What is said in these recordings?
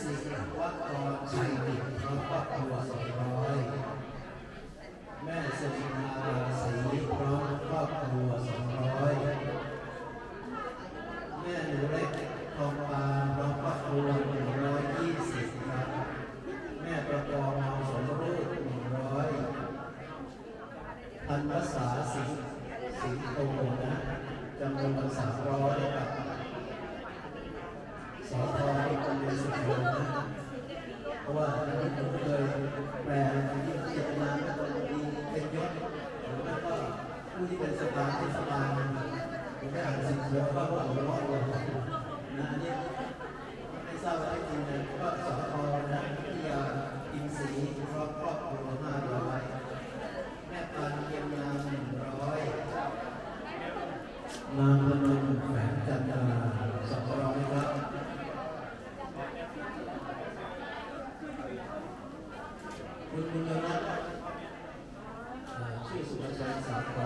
สิวัตรชัยดิตพร้อมครอบครัวสองร้อยแม่สุนาราศีพร้อมครอบครัวสองร้อยแม่หนูเล็กทองปานพร้อมครอบครัวหนึ่งร้อยยี่สิบครับ แม่ประกอบเมาสมรูปหนึ่งร้อยพันภาษาสิงสิงโตนะจำนวนสามร้อยครับ สอทอที่คนเรียนสุดยอดนะเพราะว่าที่ผมเคยแปลที่เจตนาเป็นคนดีเป็นยศหรือไม่ก็ผู้ที่เป็น สบายผมได้อ่านสิ่งเดียวก็ว่าเอาล้ว่านะอันนี้ไม่ทราบว่าจริงนะก็สอทอนะที่ยาอินทรีย์ครอบครอบครัวห้าร้อยแม่ปานเทียมนามหนึ่งร้อย นางพนมแฝงจันดาสองร้อยครับ คุณบุญรัตน์เอ่อชื่อสุภาชัยสาคร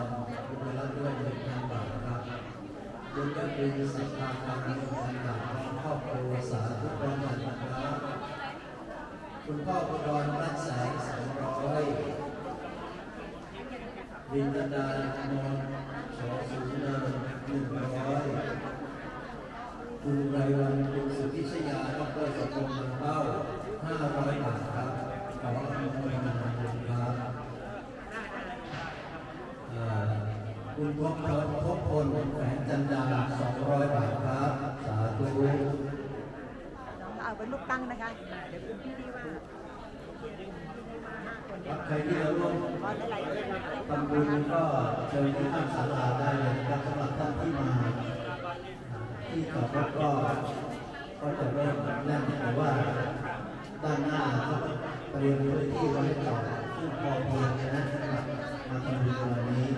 คุณบุญรัตน์ด้วยหนึ่งพันบาทครับ คุณยอดปรีสัทธาการหนึ่งพันบาทครอบครัวสาธุพร้อมกันะครับคุณพ่ออุดรรัตน์แสงสองร้อยวินดาดานนท์ชอสูงเนินหนึ่งร้อยคุณไรวันคุณสุทธิชยาดรสมพงษ์เป้าห้าร้อยบาทครับขออนุโมทนาบุญครับ คุณพบพลพบพลแฝงจันดาสองร้อยบาทครับ สาธุน้องเอาเป็นลูกตั้งนะคะ เดี๋ยวคุณพี่ดีว่าครับใครที่จะร่วมทำบุญก็เชิญที่ข้างศาลาได้เลยนะครับสำหรับท่านที่มา ที่จอดรถก็ก็จะเริ่มแน่นแต่ว่าด้านหน้าก็เตรียมพื้นที่ไว้ให้จอดซึ่งพอเพียงนะครับมาทำบุญวันนี้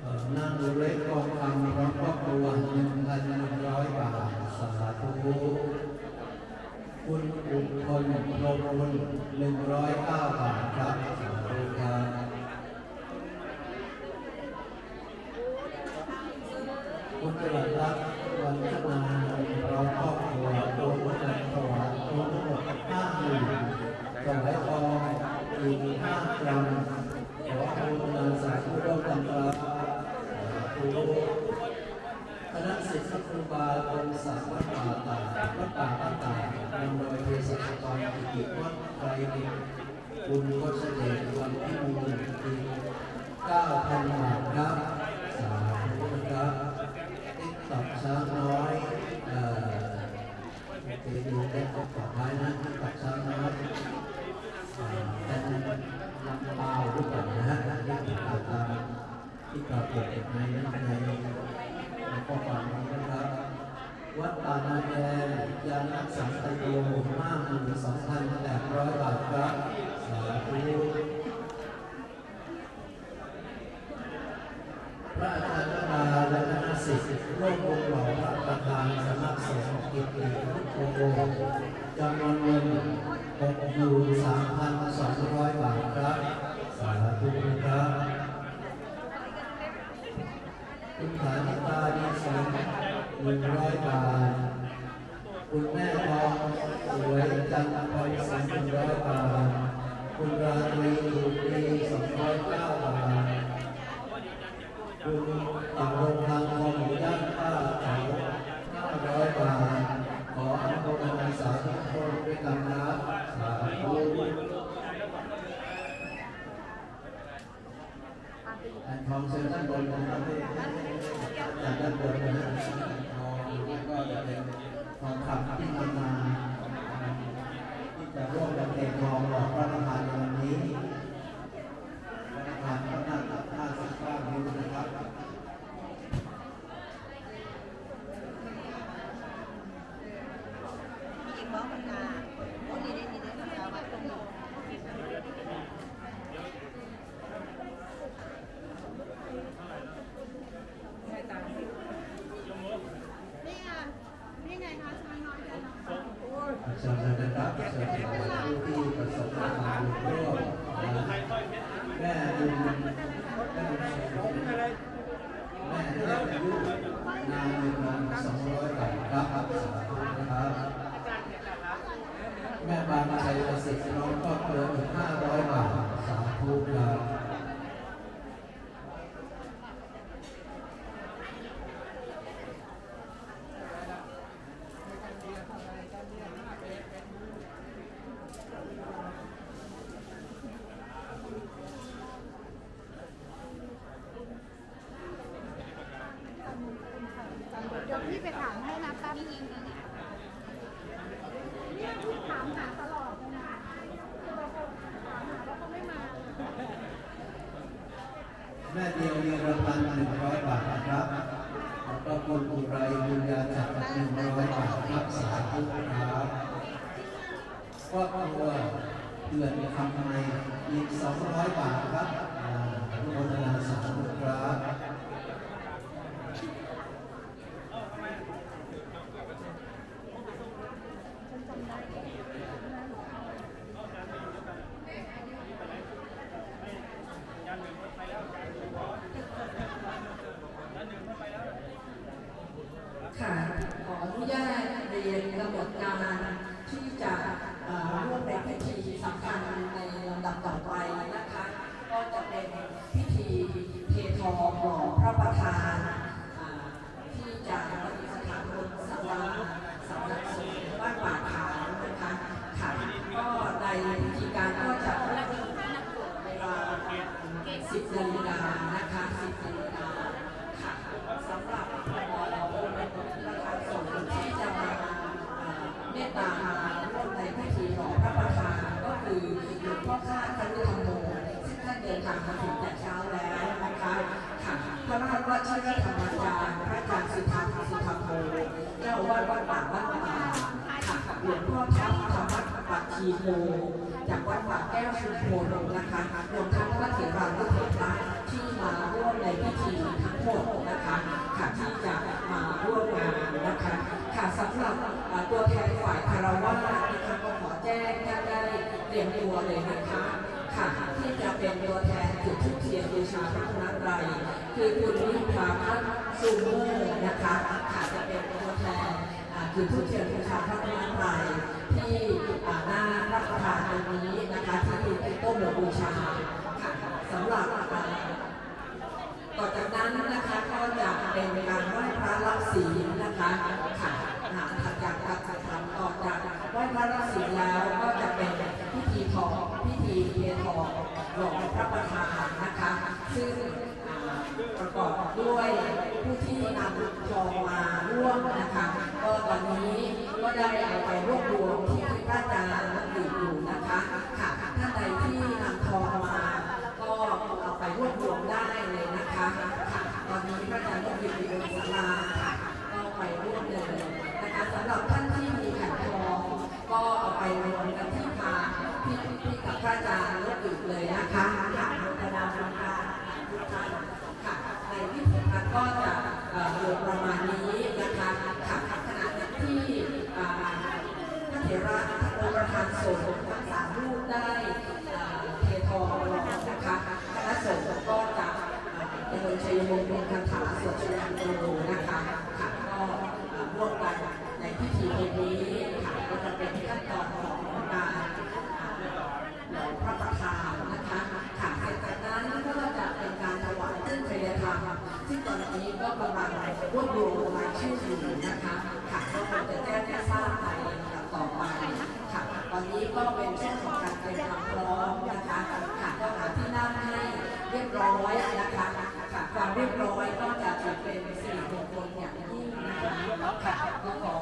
เอ่อนางเล็กกองคำพร้อมครอบครัวหนึ่งพันหนึ่งร้อยบาทสา ธุคุณอุพลพรมุญหนึ่งร้อยเก้าบาทครับสาธุครับคุณประหลัดรักวันธนาพร้อมครอบครัวโดนวัฒนถวายรวมทั้งหมดห้าหมื่นถวายทองอีกห้ากรัมขออนุโมทนาสาธุร่วมกันครับ คณะศิษย์ครูบาองค์ศักดิ์วัดป่าตาวัดป่าตาตานำโดยเภสัชกรกิติ วัดไตรดิตคุณวัชเดชวันที่มูลทีเก้าพันบาทครับสาธุนะครับติ๊กตอกช้างน้อยเอ่อตีดูเล็กก็ปลอดภัยนะติ๊กตอกช้างน้อยเอ่อเป็นลำเปล่าด้วยกันนะฮะที่ติดตามที่ปรากฏในในในข้อความ วัดป่านาแกยานักสังตโยห้าหมื่นสองพันแปดร้อยบาทครับสาธุพระอาจารย์นาและคณะศิษย์ร่วมวงหล่อพระประธานสำนักสงฆ์กิติพุทโธจำนวนเงินหกหมื่สามพันสองร้อยบาทครับสาธุครับคุณฐานิตาดีสง หนึ่งร้อยบาท คุณแม่ทองสวยจันทร์พรสันหนึ่งร้อยบาท คุณราตรีถูกดีสองร้อยเก้าบาทคุณต่างโรงทางทองหมูย่างป้าเขาห้าร้อยบาท ขออนุโมทนาสาธุชนด้วยกันนะสาธุ แผ่นทองเซ็นด้านบนนะครับจากด้านบนนะฮะทองแล้วก็จะเป็นทองคำที่นำมาที่จะร่วมกับเททองหลอกพระประธานในวันนี้พระประธานก็น่าตัดห้าสิบเก้านิ้วนะครับ มีอีกน้องมันนาโอ้นี่ได้นี่ได้ ทำงานวัดตรงนี้ แม่บุญแม่บุญแม่ได้อายุนานหนึ่งพันสองร้อยบาทครับสาธุนะครับ แม่บานชัยประสิทธิ์น้องก็เกินอีกห้าร้อยบาทสาธุครับ เดี๋ยวพี่ไปถามให้นะแป๊บนึงเนี่ยพี่ถามหาตลอดเลยนะคือเราถามหาแล้วเขาไม่มา แม่เดียวมีรางวัลหนึ่งร้อยบาทนะครับแล้วก็คุณอุไรบุญญาจักรหนึ่งร้อยบาทครับสาธุครับครอบครัวเดือนคำไมอีกสองร้อยบาทครับอ่าอนุโมทนาสาธุครับ ค่ะขออนุญาต เรียนกำหนการที่จะร่วมในพิธีสำคัญในลำดับต่อไปนะคะ ก็จะเป็นพิธีเททองหล่อพระประธานที่จะประดิษฐานบนสวาสำนักสงฆ์บ้านป่าขาวนะคะค่ะก็ในพิธีการก็จะเริ่มเวลา 10นาฬิกานะคะ10นาฬิกาค่ะสำหรับเอ่อองค์ประธานสงฆ์ที่จะมาเอ่อเมตตามาร่วมในพิธีหล่อพระประธานก็ คือหลวงพ่อข้าครุธรรมโมซึ่งท่านเดินทางมาถึงแต่เช้าแล้วนะคะค่ะพระราชวชิรธรรมจารย์พระอาจารย์สุธรรมสุธรรมโมเจ้าวาดวัดป่าบ้านป่าค่ะหลวงพ่อทัพธรรมปัตชีโมจากวัดป่าแก้วชุมพลนะคะรวมทั้งพระเถรานุเถระที่มาร่วมในพิธีทั้งหมดนะคะค่ะที่จะมาร่วมงานนะคะค่ะสำหรับตัวแทนฝ่ายคารวะนะคะก็ขอแจ้งท่านได้ เตรียมตัวเลยนะคะค่ะที่จะเป็นตัวแทนจุดทุกเทียนบูชาพระนไรยคือคุณวิภาพัฒน์ซูเมอร์นะคะค่ะจะเป็นตัวแทนจุดทุกเทียนบูชาพระนไรยที่หน้ารับประทานตรงนี้นะคะที่ต้นกบูชาค่ะสำหรับต่อจากนั้นนะคะก็จะเป็นการไหว้พระรับศีลนะคะค่ะหาถัดจากการกระทำต่อจากไหว้พระรับศีลแล้วก็จะเป็น ทองพิธีเทียนทองหล่อพระประธานนะคะ ซึ่งประกอบด้วยผู้ที่นำทองมาร่วม ร้อยนะคะค่ะความเรียบร้อยก็จะเป็นสี่มงคลอย่างยิ่งนะคะค่ะก็ขอ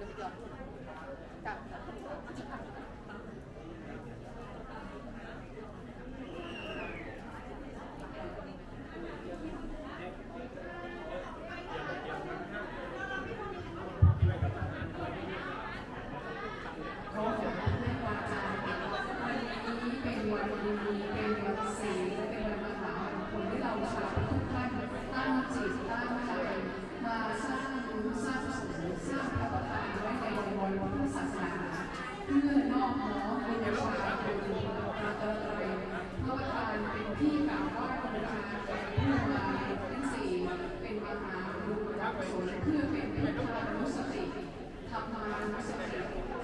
Yeah. ประสเพื่อเป็นเป็นทานุสติธรรมานุสติ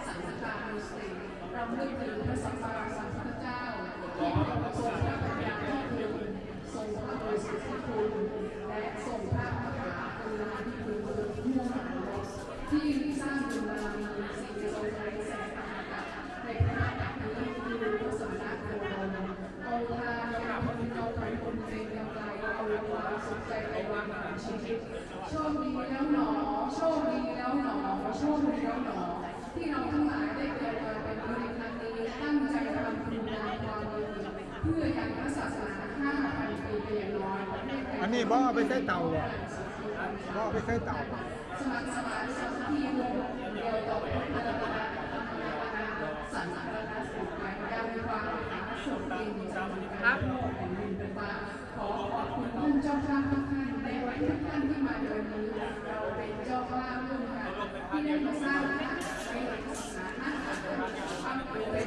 สังสการานุสติเราำลึก ทั้งหลายได้เกิดมาเป็นมนุษย์ในครั้งนี้ตั้งใจทำคุณงามความดีเพื่อยังพระศาสนาห้าพันปีเป็อย่างน้อยอันนี้บ่ไปใช้เต่าบ่บ่ไปใช้เต่าสมัครสมานสามัคคีวงเดียวต่อไปพัฒนาสันติภาพสุขการมีความสุขดีครับขอขอบคุณท่านเจ้าข้าทุกท่านในวันที่ท่านที่มาเดินนี้เราเป็นเจ้าข้าร่วมกันที่ได้มาสร้าง เป็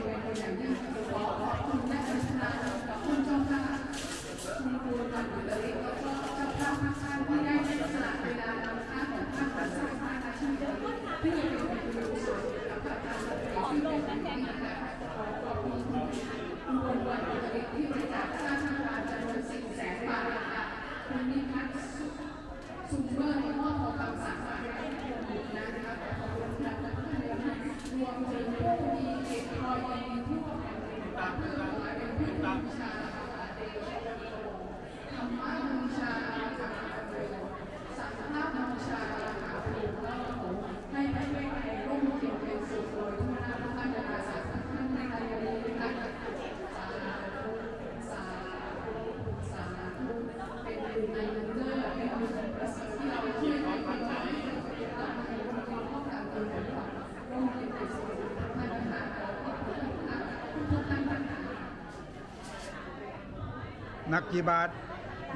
หนักกี่บาท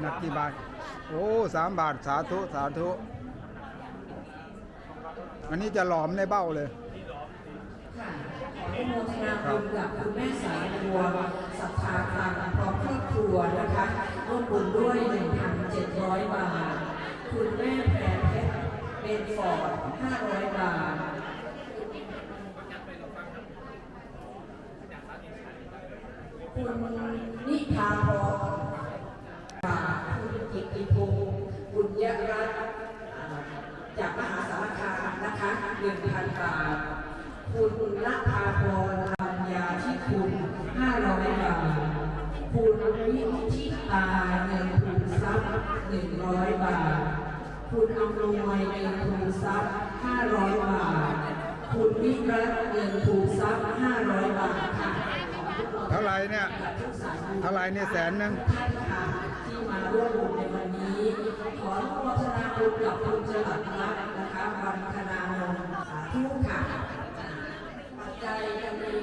หนักกี่บาท โอ้สามบาทสาธุสาธุ อันนี้จะหลอมในเบ้าเลยค่ะขออนุโมทนาบุญกับคุณแม่สายบัวศรัทธาคลังพร้อมครอบครัวนะคะร่วมบุญด้วย 1,700 บาท คุณแม่แพรเพชรเบนฟอร์ด500 บาท คุณนิพาพร บุญยรัตน์อ่าจากมหาสารคามนะคะ1,000บาท คุณละพาพรปัญญาที่คุณ500บาท คุณวิทิตาเงินทุนทรัพย์100บาท คุณอำนวยเงินทุนทรัพย์500บาท คุณวิรัตเงินทุนทรัพย์500บาทค่ะเท่าไหรเนี่ย เท่าไหรเนี่ยแสนหนึงท่านค่ะที่มาร่วมบุญในวันนี้ ขออนุโมทนาบุญกับคุณจรัสรัตน์นะคะวันธนานนท์สาธุค่ะปัจจัยจะมีทั้งอ่าปัจจัยเงินสด